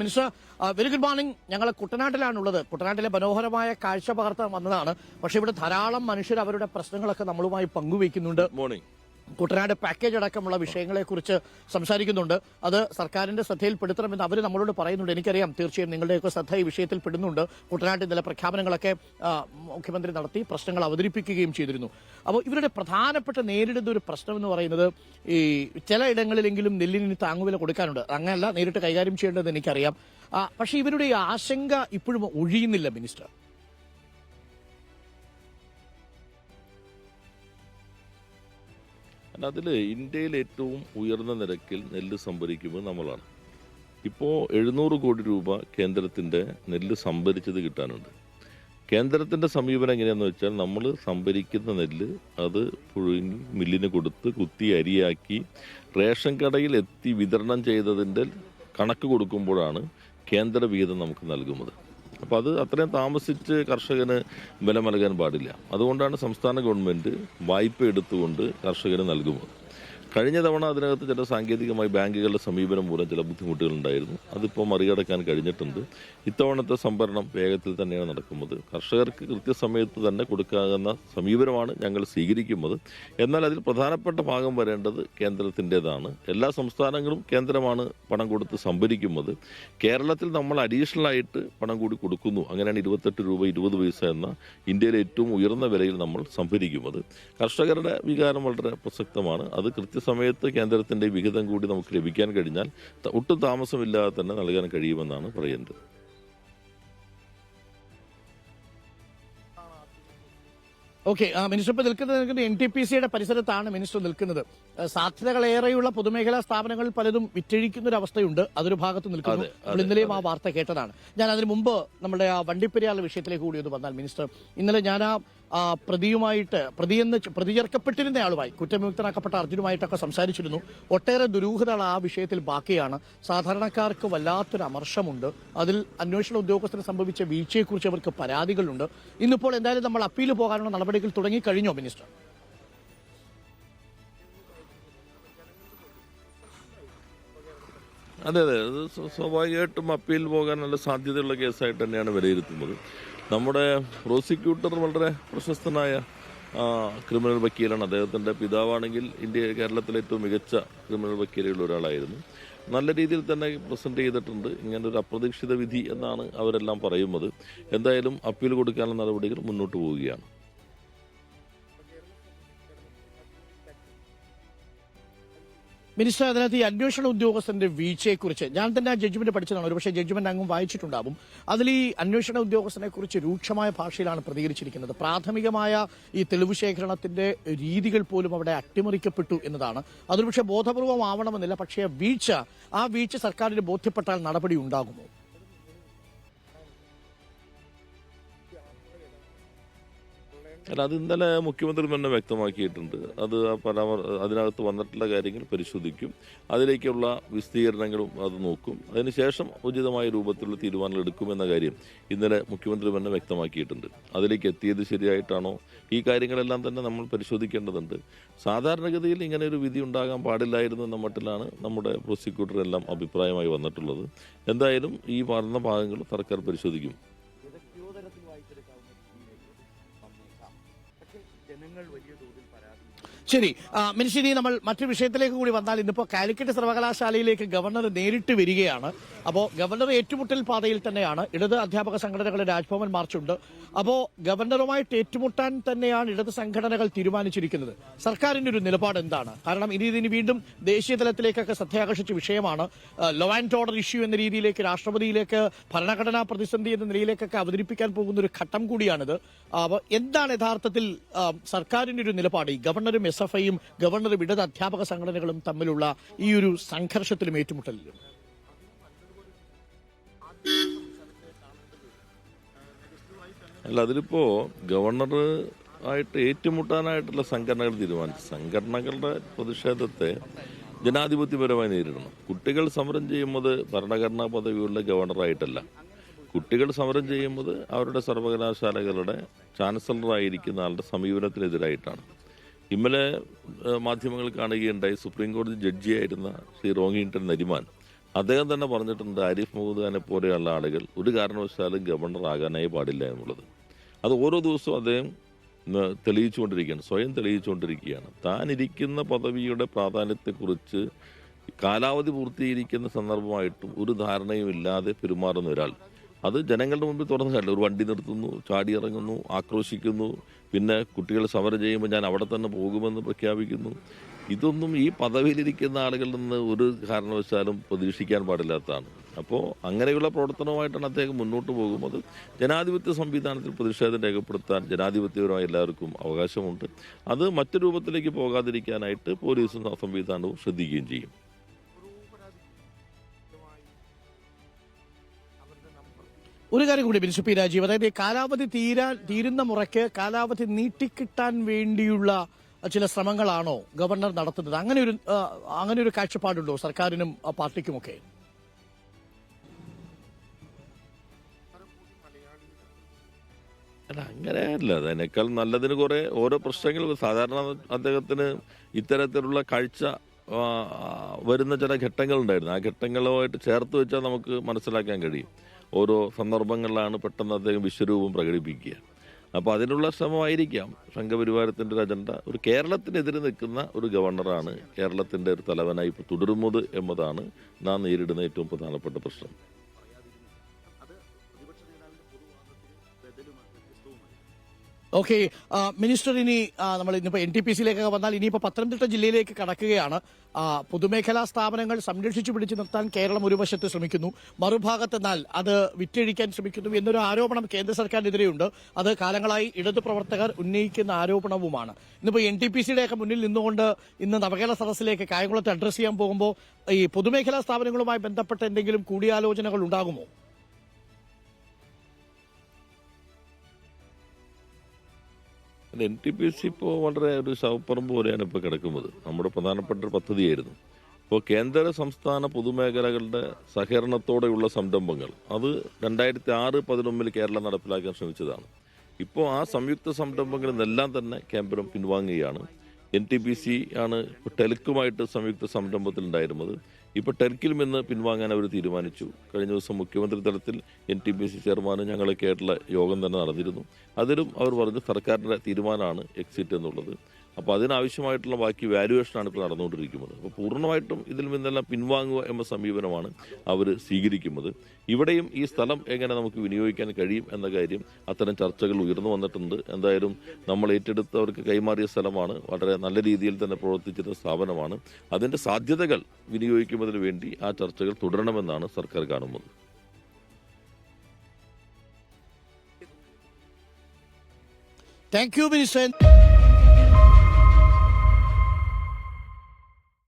Minister very good morning ഞങ്ങൾ കുട്ടനാട്ടിലാണുള്ളത്. കുട്ടനാട്ടിലെ മനോഹരമായ കാഴ്ച പകർത്താൻ വന്നതാണ്. പക്ഷെ ഇവിടെ ധാരാളം മനുഷ്യർ അവരുടെ പ്രശ്നങ്ങളൊക്കെ നമ്മളുമായി പങ്കുവയ്ക്കുന്നുണ്ട് മോർണിംഗ് കുട്ടനാട് പാക്കേജ് അടക്കമുള്ള വിഷയങ്ങളെക്കുറിച്ച് സംസാരിക്കുന്നുണ്ട്. അത് സർക്കാരിന്റെ ശ്രദ്ധയിൽപ്പെടുത്തണമെന്ന് അവർ നമ്മളോട് പറയുന്നുണ്ട്. എനിക്കറിയാം തീർച്ചയായും നിങ്ങളുടെയൊക്കെ ശ്രദ്ധ ഈ വിഷയത്തിൽ പെടുന്നുണ്ട്. കുട്ടനാട്ടിൽ ചില പ്രഖ്യാപനങ്ങളൊക്കെ മുഖ്യമന്ത്രി നടത്തി പ്രശ്നങ്ങൾ അവതരിപ്പിക്കുകയും ചെയ്തിരുന്നു. അപ്പോൾ ഇവരുടെ പ്രധാനപ്പെട്ട നേരിടുന്ന ഒരു പ്രശ്നം എന്ന് പറയുന്നത് ഈ ചില ഇടങ്ങളിലെങ്കിലും നെല്ലിന് താങ്ങുവില കൊടുക്കാനുണ്ട്. അങ്ങനെയല്ല നേരിട്ട് കൈകാര്യം ചെയ്യേണ്ടതെന്ന് എനിക്കറിയാം. പക്ഷേ ഇവരുടെ ആശങ്ക ഇപ്പോഴും ഒഴിയുന്നില്ല മിനിസ്റ്റർ. അതിൽ ഇന്ത്യയിൽ ഏറ്റവും ഉയർന്ന നിരക്കിൽ നെല്ല് സംഭരിക്കുന്നത് നമ്മളാണ്. ഇപ്പോൾ എഴുന്നൂറ് കോടി രൂപ കേന്ദ്രത്തിന്റെ നെല്ല് സംഭരിച്ചത് കിട്ടാനുണ്ട്. കേന്ദ്രത്തിന്റെ സമീപനം എങ്ങനെയാണെന്ന് വെച്ചാൽ നമ്മൾ സംഭരിക്കുന്ന നെല്ല് അത് പുഴുങ്ങി മില്ലിന് കൊടുത്ത് കുത്തി അരിയാക്കി റേഷൻ കടയിൽ എത്തി വിതരണം ചെയ്തതിന്റെ കണക്ക് കൊടുക്കുമ്പോഴാണ് കേന്ദ്ര വിഹിതം നമുക്ക് നൽകുന്നത്. അപ്പോൾ അത് അത്രയും താമസിച്ച് കർഷകന് വില നൽകാൻ പാടില്ല. അതുകൊണ്ടാണ് സംസ്ഥാന ഗവൺമെന്റ് വായ്പ എടുത്തുകൊണ്ട് കർഷകന് നൽകുന്നത്. കഴിഞ്ഞ തവണ അതിനകത്ത് ചില സാങ്കേതികമായി ബാങ്കുകളുടെ സമീപനം മൂലം ചില ബുദ്ധിമുട്ടുകൾ ഉണ്ടായിരുന്നു അതിപ്പോൾ മറികടക്കാൻ കഴിഞ്ഞിട്ടുണ്ട്. ഇത്തവണത്തെ സംഭരണം വേഗത്തിൽ തന്നെയാണ് നടക്കുന്നത്. കർഷകർക്ക് കൃത്യസമയത്ത് തന്നെ കൊടുക്കാകുന്ന സമീപനമാണ് ഞങ്ങൾ സ്വീകരിക്കുന്നത്. എന്നാൽ അതിൽ പ്രധാനപ്പെട്ട ഭാഗം വരേണ്ടത് കേന്ദ്രത്തിന്റെതാണ്. എല്ലാ സംസ്ഥാനങ്ങളും കേന്ദ്രമാണ് പണം കൊടുത്ത് സംഭരിക്കുന്നത്. കേരളത്തിൽ നമ്മൾ അഡീഷണൽ ആയിട്ട് പണം കൂടി കൊടുക്കുന്നു. അങ്ങനെയാണ് ഇരുപത്തെട്ട് രൂപ ഇരുപത് പൈസ എന്ന ഇന്ത്യയിലെ ഏറ്റവും ഉയർന്ന വിലയിൽ നമ്മൾ സംഭരിക്കുന്നത്. കർഷകരുടെ വികാരം വളരെ പ്രസക്തമാണ്. അത് കൃത്യസമയത്ത് കേന്ദ്രത്തിന്റെ വിഹിതം കൂടി നമുക്ക് ലഭിക്കാൻ കഴിഞ്ഞാൽ ഒട്ടും താമസമില്ലാതെ തന്നെ നൽകാൻ കഴിയുമെന്നാണ് പറയുന്നത് ഓക്കെ മിനിസ്റ്റർ ഇപ്പോൾ നിൽക്കുന്നത് എൻ ടി പി സിയുടെ പരിസരത്താണ് മിനിസ്റ്റർ നിൽക്കുന്നത്. സാധ്യതകളേറെയുള്ള പൊതുമേഖലാ സ്ഥാപനങ്ങൾ പലതും വിറ്റഴിക്കുന്ന ഒരു അവസ്ഥയുണ്ട് അതൊരു ഭാഗത്ത് നിൽക്കുന്നു. ഇന്നലെയും ആ വാർത്ത കേട്ടതാണ്. ഞാൻ അതിന് മുമ്പ് നമ്മുടെ ആ വണ്ടിപ്പെരിയാറിലെ വിഷയത്തിലേക്ക് കൂടി ഒന്ന് വന്നാൽ മിനിസ്റ്റർ ഇന്നലെ ഞാൻ ആ പ്രതിയുമായിട്ട് പ്രതിയെന്ന് പ്രതി ചേർക്കപ്പെട്ടിരുന്ന ആളുമായി കുറ്റവിമുക്തനാക്കപ്പെട്ട അർജുനുമായിട്ടൊക്കെ സംസാരിച്ചിരുന്നു. ഒട്ടേറെ ദുരൂഹതകൾ ആ വിഷയത്തിൽ ബാക്കിയാണ്. സാധാരണക്കാർക്ക് വല്ലാത്തൊരു അമർഷമുണ്ട്. അതിൽ അന്വേഷണ ഉദ്യോഗസ്ഥന് സംഭവിച്ച വീഴ്ചയെക്കുറിച്ച് അവർക്ക് പരാതികളുണ്ട്. ഇന്നിപ്പോൾ എന്തായാലും നമ്മൾ അപ്പീൽ പോകാനുള്ള നടപടികൾ തുടങ്ങിക്കഴിഞ്ഞോ മിനിസ്റ്റർ? അതെ അതെ. അത് സ്വാഭാവികമായിട്ടും അപ്പീൽ പോകാൻ നല്ല സാധ്യതയുള്ള കേസായിട്ട് തന്നെയാണ് വിലയിരുത്തുന്നത്. നമ്മുടെ പ്രോസിക്യൂട്ടർ വളരെ പ്രശസ്തനായ ക്രിമിനൽ വക്കീലാണ്. അദ്ദേഹത്തിന്റെ പിതാവാണെങ്കിൽ ഇന്ത്യ കേരളത്തിലെ ഏറ്റവും മികച്ച ക്രിമിനൽ വക്കീലുകളിൽ ഒരാളായിരുന്നു. നല്ല രീതിയിൽ തന്നെ പ്രസന്റ് ചെയ്തിട്ടുണ്ട്. ഇങ്ങനെ ഒരു അപ്രതീക്ഷിത വിധി എന്നാണ് അവരെല്ലാം പറയുന്നത്. എന്തായാലും അപ്പീൽ കൊടുക്കാനുള്ള നടപടികൾ മുന്നോട്ട് പോവുകയാണ്. മിനിസ്റ്റർ അതിനകത്ത് ഈ അന്വേഷണ ഉദ്യോഗസ്ഥന്റെ വീഴ്ചയെക്കുറിച്ച് ഞാൻ തന്നെ ആ ജഡ്ജ്മെന്റ് പഠിച്ചതാണ്. ഒരുപക്ഷെ ജഡ്ജ്മെന്റ് അങ്ങും വായിച്ചിട്ടുണ്ടാവും. അതിൽ ഈ അന്വേഷണ ഉദ്യോഗസ്ഥനെ കുറിച്ച് രൂക്ഷമായ ഭാഷയിലാണ് പ്രതികരിച്ചിരിക്കുന്നത്. പ്രാഥമികമായ ഈ തെളിവ് ശേഖരണത്തിന്റെ രീതികൾ പോലും അവിടെ അട്ടിമറിക്കപ്പെട്ടു എന്നതാണ്. അതൊരു പക്ഷേ ബോധപൂർവം ആവണമെന്നില്ല പക്ഷേ വീഴ്ച ആ വീഴ്ച സർക്കാരിന് ബോധ്യപ്പെട്ടാൽ നടപടി ഉണ്ടാകുമോ? അല്ല അത് ഇന്നലെ മുഖ്യമന്ത്രി തന്നെ വ്യക്തമാക്കിയിട്ടുണ്ട്. അത് പരാമർ അതിനകത്ത് വന്നിട്ടുള്ള കാര്യങ്ങൾ പരിശോധിക്കും. അതിലേക്കുള്ള വിശദീകരണങ്ങളും അത് നോക്കും. അതിനുശേഷം ഉചിതമായ രൂപത്തിലുള്ള തീരുമാനങ്ങൾ എടുക്കുമെന്ന കാര്യം ഇന്നലെ മുഖ്യമന്ത്രി തന്നെ വ്യക്തമാക്കിയിട്ടുണ്ട്. അതിലേക്ക് എത്തിയത് ശരിയായിട്ടാണോ? ഈ കാര്യങ്ങളെല്ലാം തന്നെ നമ്മൾ പരിശോധിക്കേണ്ടതുണ്ട്. സാധാരണഗതിയിൽ ഇങ്ങനെ ഒരു വിധി ഉണ്ടാകാൻ പാടില്ലായിരുന്നു എന്ന മട്ടിലാണ് നമ്മുടെ പ്രോസിക്യൂട്ടർ എല്ലാം അഭിപ്രായമായി വന്നിട്ടുള്ളത്. എന്തായാലും ഈ പറഞ്ഞ ഭാഗങ്ങൾ സർക്കാർ പരിശോധിക്കും. Take ശരി ആ, മിനിസ്റ്റർ ഇനി നമ്മൾ മറ്റു വിഷയത്തിലേക്ക് കൂടി വന്നാൽ ഇന്നിപ്പോ കാലിക്കറ്റ് സർവകലാശാലയിലേക്ക് ഗവർണർ നേരിട്ട് വരികയാണ്. അപ്പോൾ ഗവർണർ ഏറ്റുമുട്ടൽ പാതയിൽ തന്നെയാണ്. ഇടത് അധ്യാപക സംഘടനകളുടെ രാജ്ഭവൻ മാർച്ചുണ്ട്. അപ്പോൾ ഗവർണറുമായിട്ട് ഏറ്റുമുട്ടാൻ തന്നെയാണ് ഇടത് സംഘടനകൾ തീരുമാനിച്ചിരിക്കുന്നത്. സർക്കാരിന്റെ ഒരു നിലപാട് എന്താണ്? കാരണം ഇനി ഇതിന് വീണ്ടും ദേശീയ തലത്തിലേക്കൊക്കെ ശ്രദ്ധയാകർഷിച്ച വിഷയമാണ് ലോ ആൻഡ് ഓർഡർ ഇഷ്യൂ എന്ന രീതിയിലേക്ക് രാഷ്ട്രപതിയിലേക്ക് ഭരണഘടനാ പ്രതിസന്ധി എന്ന നിലയിലേക്കൊക്കെ അവതരിപ്പിക്കാൻ പോകുന്ന ഒരു ഘട്ടം കൂടിയാണിത്. അപ്പോൾ എന്താണ് യഥാർത്ഥത്തിൽ സർക്കാരിന്റെ ഒരു നിലപാട് ഈ ഗവർണറും എസ് എഫ് ഐയും ഗവർണറും ഇടത് അധ്യാപക സംഘടനകളും തമ്മിലുള്ള ഈ ഒരു സംഘർഷത്തിലും ഏറ്റുമുട്ടലിലും. അല്ല അതിലിപ്പോ ഗവർണർ ആയിട്ട് ഏറ്റുമുട്ടാനായിട്ടുള്ള സംഘടനകൾ തീരുമാനിച്ചു. സംഘടനകളുടെ പ്രതിഷേധത്തെ ജനാധിപത്യപരമായി നേരിടണം. കുട്ടികൾ സമരം ചെയ്യുന്നത് ഭരണഘടനാ പദവിയുള്ള ഗവർണറായിട്ടല്ല. കുട്ടികൾ സമരം ചെയ്യുന്നത് അവരുടെ സർവകലാശാലകളുടെ ചാൻസലറായിരിക്കുന്ന ആളുടെ സമീപനത്തിനെതിരായിട്ടാണ്. ഇന്നലെ മാധ്യമങ്ങൾ കാണുകയുണ്ടായി സുപ്രീം കോടതി ജഡ്ജിയായിരുന്ന ശ്രീ റോങ്ങിങ്ടൺ നരിമാൻ. അദ്ദേഹം തന്നെ പറഞ്ഞിട്ടുണ്ട് ആരിഫ് മുഹമ്മദ് ഖാനെ പോലെയുള്ള ആളുകൾ ഒരു കാരണവശാലും ഗവർണർ ആകാനായി പാടില്ല എന്നുള്ളത്. അത് ഓരോ ദിവസവും അദ്ദേഹം തെളിയിച്ചുകൊണ്ടിരിക്കുകയാണ് സ്വയം തെളിയിച്ചുകൊണ്ടിരിക്കുകയാണ്. താൻ ഇരിക്കുന്ന പദവിയുടെ പ്രാധാന്യത്തെക്കുറിച്ച് കാലാവധി പൂർത്തീകരിക്കുന്ന സന്ദർഭമായിട്ടും ഒരു ധാരണയും ഇല്ലാതെ പെരുമാറുന്ന ഒരാൾ. അത് ജനങ്ങളുടെ മുമ്പിൽ തുറന്നു ഒരു വണ്ടി നിർത്തുന്നു ചാടി ഇറങ്ങുന്നു ആക്രോശിക്കുന്നു. പിന്നെ കുട്ടികൾ സമരം ചെയ്യുമ്പോൾ ഞാൻ അവിടെ തന്നെ പോകുമെന്ന് പ്രഖ്യാപിക്കുന്നു. ഇതൊന്നും ഈ പദവിയിലിരിക്കുന്ന ആളുകളിൽ നിന്ന് ഒരു കാരണവശാലും പ്രതീക്ഷിക്കാൻ പാടില്ലാത്തതാണ്. അപ്പോൾ അങ്ങനെയുള്ള പ്രവർത്തനവുമായിട്ടാണ് അദ്ദേഹം മുന്നോട്ട് പോകുന്നത്. ജനാധിപത്യ സംവിധാനത്തിൽ പ്രതിഷേധം രേഖപ്പെടുത്താൻ ജനാധിപത്യപരമായ എല്ലാവർക്കും അവകാശമുണ്ട്. അത് മറ്റു രൂപത്തിലേക്ക് പോകാതിരിക്കാനായിട്ട് പോലീസും സംവിധാനവും ശ്രദ്ധിക്കുകയും ചെയ്യും. ഒരു കാര്യം കൂടി ബിൻസു പി രാജീവ് അതായത് കാലാവധി തീരാൻ തീരുന്ന മുറയ്ക്ക് കാലാവധി നീട്ടിക്കിട്ടാൻ വേണ്ടിയുള്ള ചില ശ്രമങ്ങളാണോ ഗവർണർ നടത്തുന്നത്? അങ്ങനെ ഒരു അങ്ങനെ ഒരു കാഴ്ചപ്പാടുണ്ടോ സർക്കാരിനും പാർട്ടിക്കുമൊക്കെ? അല്ല അങ്ങനെയല്ല. അതിനേക്കാൾ നല്ലതിന് കുറെ ഓരോ പ്രശ്നങ്ങൾ സാധാരണ അദ്ദേഹത്തിന് ഇത്തരത്തിലുള്ള കാഴ്ച വരുന്ന ചില ഘട്ടങ്ങൾ ഉണ്ടായിരുന്നു ആ ഘട്ടങ്ങളുമായിട്ട് ചേർത്ത് വെച്ചാൽ നമുക്ക് മനസ്സിലാക്കാൻ കഴിയും. ഓരോ സന്ദർഭങ്ങളിലാണ് പെട്ടെന്ന് അദ്ദേഹം വിശ്വരൂപം പ്രകടിപ്പിക്കുക. അപ്പോൾ അതിനുള്ള ശ്രമമായിരിക്കാം. സംഘപരിവാരത്തിന്റെ ഒരു അജണ്ട. ഒരു കേരളത്തിനെതിരെ നിൽക്കുന്ന ഒരു ഗവർണറാണ് കേരളത്തിന്റെ ഒരു തലവനായി ഇപ്പോൾ തുടരുന്നത് എന്നതാണ് നാം നേരിടുന്ന ഏറ്റവും പ്രധാനപ്പെട്ട പ്രശ്നം. ഓക്കെ മിനിസ്റ്റർ ഇനി നമ്മൾ ഇന്നിപ്പോ എൻ ടി പി സിയിലേക്ക് വന്നാൽ ഇനിയിപ്പോ പത്തനംതിട്ട ജില്ലയിലേക്ക് കടക്കുകയാണ്. പൊതുമേഖലാ സ്ഥാപനങ്ങൾ സംരക്ഷിച്ചു പിടിച്ചു നിർത്താൻ കേരളം ഒരു വശത്ത് ശ്രമിക്കുന്നു. മറുഭാഗത്തെന്നാൽ അത് വിറ്റഴിക്കാൻ ശ്രമിക്കുന്നു എന്നൊരു ആരോപണം കേന്ദ്ര സർക്കാരിനെതിരെയുണ്ട്. അത് കാലങ്ങളായി ഇടതു പ്രവർത്തകർ ഉന്നയിക്കുന്ന ആരോപണവുമാണ്. ഇന്നിപ്പോ എൻ ടി പി സിയുടെയൊക്കെ മുന്നിൽ നിന്നുകൊണ്ട് ഇന്ന് നവകേരള സദസ്സിലേക്ക് കായംകുളത്ത് അഡ്രസ് ചെയ്യാൻ പോകുമ്പോൾ ഈ പൊതുമേഖലാ സ്ഥാപനങ്ങളുമായി ബന്ധപ്പെട്ട എന്തെങ്കിലും കൂടിയാലോചനകൾ ഉണ്ടാകുമോ? എൻ ടി പി സി ഇപ്പോൾ വളരെ ഒരു ശവപ്പറമ്പ് പോലെയാണ് ഇപ്പോൾ കിടക്കുന്നത്. നമ്മുടെ പ്രധാനപ്പെട്ട ഒരു പദ്ധതിയായിരുന്നു. ഇപ്പോൾ കേന്ദ്ര സംസ്ഥാന പൊതുമേഖലകളുടെ സഹകരണത്തോടെയുള്ള സംരംഭങ്ങൾ അത് രണ്ടായിരത്തി ആറ് പതിനൊന്നിൽ കേരളം നടപ്പിലാക്കാൻ ശ്രമിച്ചതാണ്. ഇപ്പോൾ ആ സംയുക്ത സംരംഭങ്ങളിൽ നിന്നെല്ലാം തന്നെ കേന്ദ്രം പിൻവാങ്ങുകയാണ്. എൻ ടി പി സി ആണ് ഇപ്പോൾ ടെലിക്കുമായിട്ട് സംയുക്ത സംരംഭത്തിൽ ഉണ്ടായിരുന്നത് ഇപ്പോൾ ടെൽക്കിൽ നിന്ന് പിൻവാങ്ങാൻ അവർ തീരുമാനിച്ചു. കഴിഞ്ഞ ദിവസം മുഖ്യമന്ത്രി തലത്തിൽ എൻ ടി പി സി ചെയർമാനും ഞങ്ങളൊക്കെ ആയിട്ടുള്ള യോഗം തന്നെ നടന്നിരുന്നു. അതിലും അവർ പറഞ്ഞു സർക്കാരിന്റെ തീരുമാനമാണ് എക്സിറ്റ് എന്നുള്ളത്. അപ്പോൾ അതിനാവശ്യമായിട്ടുള്ള ബാക്കി വാല്യുവേഷനാണ് ഇപ്പോൾ നടന്നുകൊണ്ടിരിക്കുന്നത്. അപ്പോൾ പൂർണമായിട്ടും ഇതിൽ നിന്നെല്ലാം പിൻവാങ്ങുക എന്ന സമീപനമാണ് അവർ സ്വീകരിക്കുന്നത്. ഇവിടെയും ഈ സ്ഥലം എങ്ങനെ നമുക്ക് വിനിയോഗിക്കാൻ കഴിയും എന്ന കാര്യം അത്തരം ചർച്ചകൾ ഉയർന്നു വന്നിട്ടുണ്ട്. എന്തായാലും നമ്മൾ ഏറ്റെടുത്തവർക്ക് കൈമാറിയ സ്ഥലമാണ്. വളരെ നല്ല രീതിയിൽ തന്നെ പ്രവർത്തിച്ചിരുന്ന സ്ഥാപനമാണ്. അതിന്റെ സാധ്യതകൾ വിനിയോഗിക്കുന്നതിന് വേണ്ടി ആ ചർച്ചകൾ തുടരണമെന്നാണ് സർക്കാർ കാണുന്നത്. Thank you minister